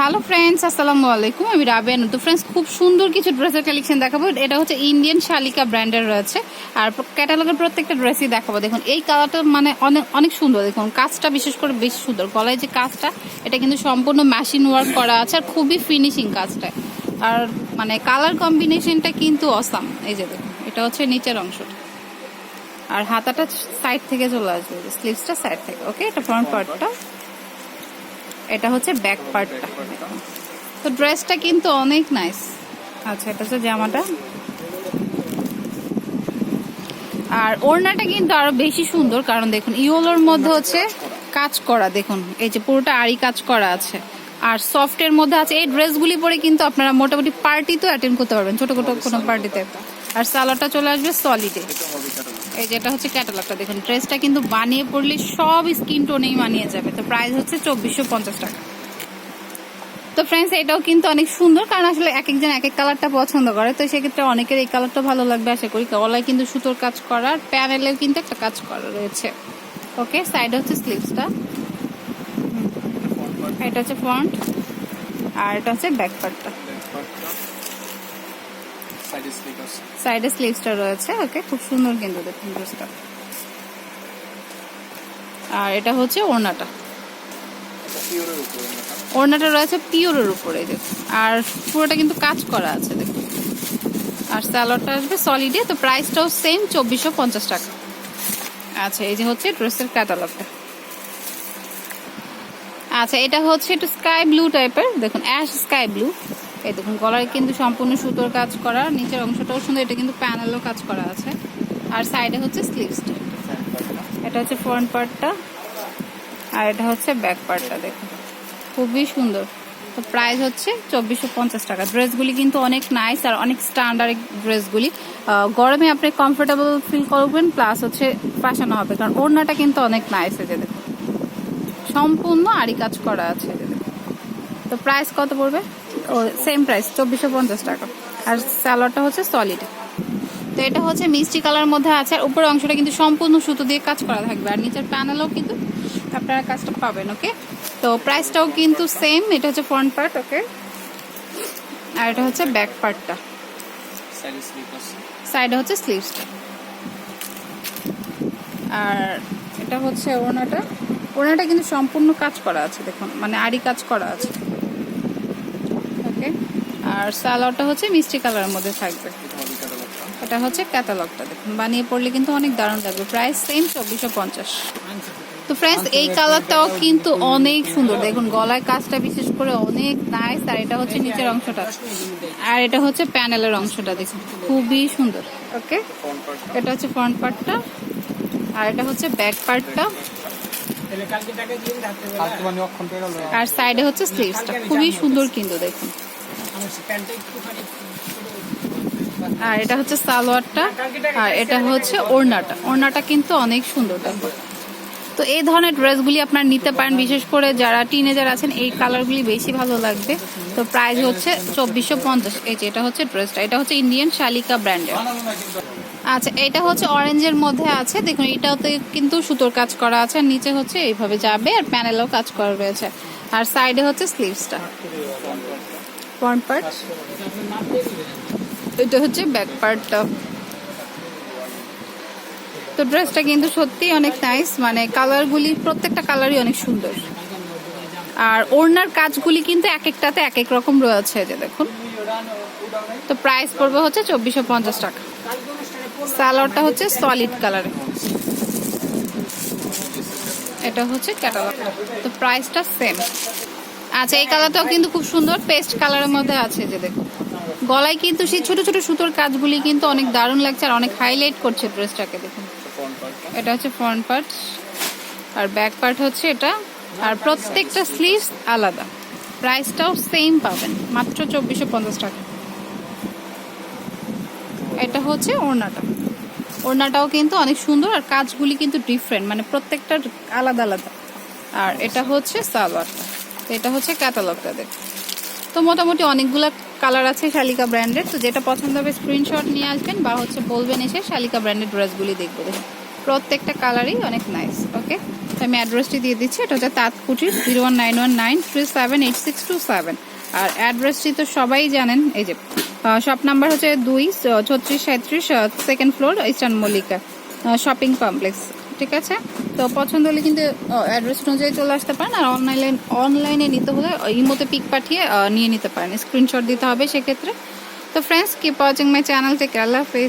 Hello friends আসসালামু আলাইকুম আমি রাবেন তো ফ্রেন্ডস খুব সুন্দর কিছু ড্রেসের কালেকশন দেখাবো। এটা হচ্ছে ইন্ডিয়ান শালিকা ব্র্যান্ডের রয়েছে। আর ক্যাটালগের প্রত্যেকটা ড্রেসই দেখাবো। দেখুন, এই কালারটা মানে অনেক অনেক সুন্দর। দেখুন, কাজটা বিশেষ করে বেশি সুন্দর। গলায় যে কাজটা, এটা কিন্তু সম্পূর্ণ মেশিন ওয়ার্ক করা আছে আর খুবই ফিনিশিং কাজটা। আর মানে কালার কম্বিনেশনটা কিন্তু অসাম এই যে দেখুন, এটা হচ্ছে নিচের অংশটা। আর হাতাটা সাইড থেকে চলে আসবে। স্লিভসটা সাইড থেকে ওকে এটা ফ্রন্ট পার্টটা এটা হচ্ছে ব্যাক পার্টটা তো ড্রেসটা কিন্তু অনেক নাইস আচ্ছা এটা হচ্ছে জামাটা। আর ওড়নাটা কিন্তু আরও বেশি সুন্দর, কারণ দেখুন, ইয়োলোর মধ্যে হচ্ছে কাজ করা, দেখুন, এই যে পুরোটা আড়ি কাজ করা আছে। আর সফটের মধ্যে আছে, এই ড্রেসগুলি পরে কিন্তু আপনারা মোটামুটি পার্টিতেও অ্যাটেন্ড করতে পারবেন ছোট ছোট কোনো পার্টিতে আর সালোয়ারটা চলে আসবে সলিডে এই যেটা হচ্ছে ক্যাটালগটা দেখুন ড্রেসটা কিন্তু বানিয়ে পড়লে সব স্কিন টোনেই মানিয়ে যাবে। তো প্রাইস হচ্ছে চব্বিশশো পঞ্চাশ টাকা। তো ফ্রেন্ডস এটাও কিন্তু অনেক সুন্দর, কারণ আসলে এক একজন এক এক কালারটা পছন্দ করে। তো সেক্ষেত্রে অনেকের এই কালারটা ভালো লাগবে, আশা করি। গলায় কিন্তু সুতোর কাজ করার প্যানেলেও কিন্তু একটা কাজ করা রয়েছে। ওকে সাইড হচ্ছে স্লিভসটা এটা হচ্ছে ফ্রন্ট আর এটা হচ্ছে ব্যাক পার্টটা সাইডে স্লিভসটা রয়েছে ওকে খুব সুন্দর কিন্তু দেখুন ড্রেসটা। আর এটা হচ্ছে ওড়নাটা। ওড়নাটা। রয়েছে পিওরের উপরে দেখুন। আর পুরোটা কিন্তু কাজ করা আছে দেখুন। আর স্যালোডটা আসবে সলিডে তো প্রাইসটাও সেম চব্বিশশো পঞ্চাশ টাকা। আচ্ছা এই যে হচ্ছে ড্রেসের ক্যাটালগটা আচ্ছা এটা হচ্ছে একটু স্কাই ব্লু টাইপের দেখুন অ্যাশ স্কাই ব্লু এই দেখুন গলার কিন্তু সম্পূর্ণ সুতোর কাজ করা, নিচের অংশটাও সুন্দর, এটা কিন্তু প্যানেলও কাজ করা আছে। আর সাইডে হচ্ছে স্লিভসটা এটা হচ্ছে ফ্রন্ট পার্টটা আর এটা হচ্ছে ব্যাক পার্টটা দেখুন। খুবই সুন্দর। তো প্রাইস হচ্ছে চব্বিশশো পঞ্চাশ টাকা। ড্রেসগুলি কিন্তু অনেক নাইস আর অনেক স্ট্যান্ডার্ড ড্রেসগুলি গরমে আপনি কমফোর্টেবল ফিল করবেন প্লাস হচ্ছে পাশানো হবে, কারণ ওড়নাটা কিন্তু অনেক নাইস হয়েছে দেখুন। সম্পূর্ণ আড়ি কাজ করা আছে তো প্রাইস কত পড়বে? ও সেম প্রাইস চব্বিশশো পঞ্চাশ টাকা। আর স্যালোয়ারটা হচ্ছে সলিড তো এটা হচ্ছে মিষ্টি কালার মধ্যে আছে আর উপরের অংশটা কিন্তু সম্পূর্ণ সুতো দিয়ে কাজ করা থাকবে। আর নিচের প্যানেলও কিন্তু আপনারা কাজটা পাবেন ওকে তো প্রাইসটাও কিন্তু সেম এটা হচ্ছে ফ্রন্ট পার্ট ওকে আর এটা হচ্ছে ব্যাক পার্টটা সাইডে হচ্ছে স্লিভসটা আর এটা হচ্ছে ওনাটা ওনাটা কিন্তু সম্পূর্ণ কাজ করা আছে দেখুন মানে আড়ি কাজ করা আছে। ওকে আর সালোয়ারটা হচ্ছে মিষ্টি কালারের মধ্যে থাকবে। এটা হচ্ছে ক্যাটালগটা দেখুন বানিয়ে পড়লে কিন্তু অনেক দারুণ লাগবে। প্রাইস সেম চব্বিশশো পঞ্চাশ। তো ফ্রেন্ডস এই কালারটাও কিন্তু অনেক সুন্দর। দেখুন গলায় কাজটা বিশেষ করে অনেক নাইস আর এটা হচ্ছে নিচের অংশটা। আর এটা হচ্ছে প্যানেলের অংশটা দেখুন খুবই সুন্দর। ওকে এটা হচ্ছে ফ্রন্ট পার্টটা আর এটা হচ্ছে ব্যাক পার্টটা আর সাইডে হচ্ছে স্লিভসটা খুবই সুন্দর কিন্তু দেখুন। আর এটা হচ্ছে সালোয়ারটা, আর এটা হচ্ছে ওড়নাটা। ওড়নাটা কিন্তু অনেক সুন্দর দেখো। তো এই ধরনের ড্রেসগুলি আপনারা নিতে পারেন, বিশেষ করে যারা টিনেজার আছেন, এই কালারগুলি বেশি ভালো লাগবে। তো প্রাইস হচ্ছে চব্বিশশো পঞ্চাশ। এই যে এটা হচ্ছে ড্রেসটা, এটা হচ্ছে ইন্ডিয়ান শালিকা ব্র্যান্ডের আচ্ছা এটা হচ্ছে অরেঞ্জের মধ্যে আছে। দেখুন, এটাতে কিন্তু সুতোর কাজ করা আছে নিচে হচ্ছে এইভাবে যাবে, আর প্যানেলও কাজ করা রয়েছে। আর সাইডে হচ্ছে স্লিভসটা ফ্রন্ট পার্ট এটা হচ্ছে ব্যাক পার্টটা তো ড্রেসটা কিন্তু সত্যিই অনেক নাইস মানে কালারগুলি প্রত্যেকটা কালারই অনেক সুন্দর। আর ওড়নার কাজগুলি কিন্তু এক একটাতে এক এক রকম রয়েছে যে দেখুন। তো প্রাইস পড়বে হচ্ছে চব্বিশশো পঞ্চাশ টাকা। সালোয়ারটা হচ্ছে সলিড কালার এটা হচ্ছে ক্যাটালগ তো প্রাইসটা সেম আচ্ছা এই কালারটাও কিন্তু খুব সুন্দর। পেস্ট কালারের মধ্যে আছে যে দেখুন গলায় কিন্তু সেই ছোট ছোট সুতোর কাজগুলি কিন্তু অনেক দারুণ লাগছে আর অনেক হাইলাইট করছে ড্রেসটাকে, দেখুন। এটা হচ্ছে ফ্রন্ট পার্ট আর ব্যাক পার্ট হচ্ছে এটা। আর প্রত্যেকটা স্লিভস আলাদা। প্রাইসটাও সেম পাবেন, মাত্র চব্বিশশো পঞ্চাশ টাকা। এটা হচ্ছে ওড়নাটা। ওড়নাটাও কিন্তু অনেক সুন্দর আর কাজগুলি কিন্তু ডিফারেন্ট মানে প্রত্যেকটা আলাদা আলাদা। আর এটা হচ্ছে সালোয়ারটা। তো এটা হচ্ছে ক্যাটালগটা তাদের তো মোটামুটি অনেকগুলো কালার আছে শালিকা ব্র্যান্ডের, তো যেটা পছন্দ হবে স্ক্রিনশট নিয়ে আসবেন বা হচ্ছে বলবেন এসে শালিকা ব্র্যান্ডের ড্রেসগুলি দেখব প্রত্যেকটা কালারই অনেক নাইস ওকে তো আমি অ্যাড্রেসটি দিয়ে দিচ্ছি, এটা হচ্ছে তাঁতকুটির zero one nine one nine three seven eight six two seven আর অ্যাড্রেসটি তো সবাই জানেন, এই যে শপ নাম্বার হচ্ছে দুই ছত্রিশ সাঁত্রিশ second floor eastern Mallika shopping complex ঠিক আছে? তো পছন্দ হলে কিন্তু অ্যাড্রেস অনুযায়ী চলে আসতে পারেন আর অনলাইন অনলাইনে নিতে হলে ইমোতে পিক পাঠিয়ে নিয়ে নিতে পারেন। স্ক্রিনশট দিতে হবে সেক্ষেত্রে। তো friends keep watching my channel থেকে আল্লাহ হাফেজ।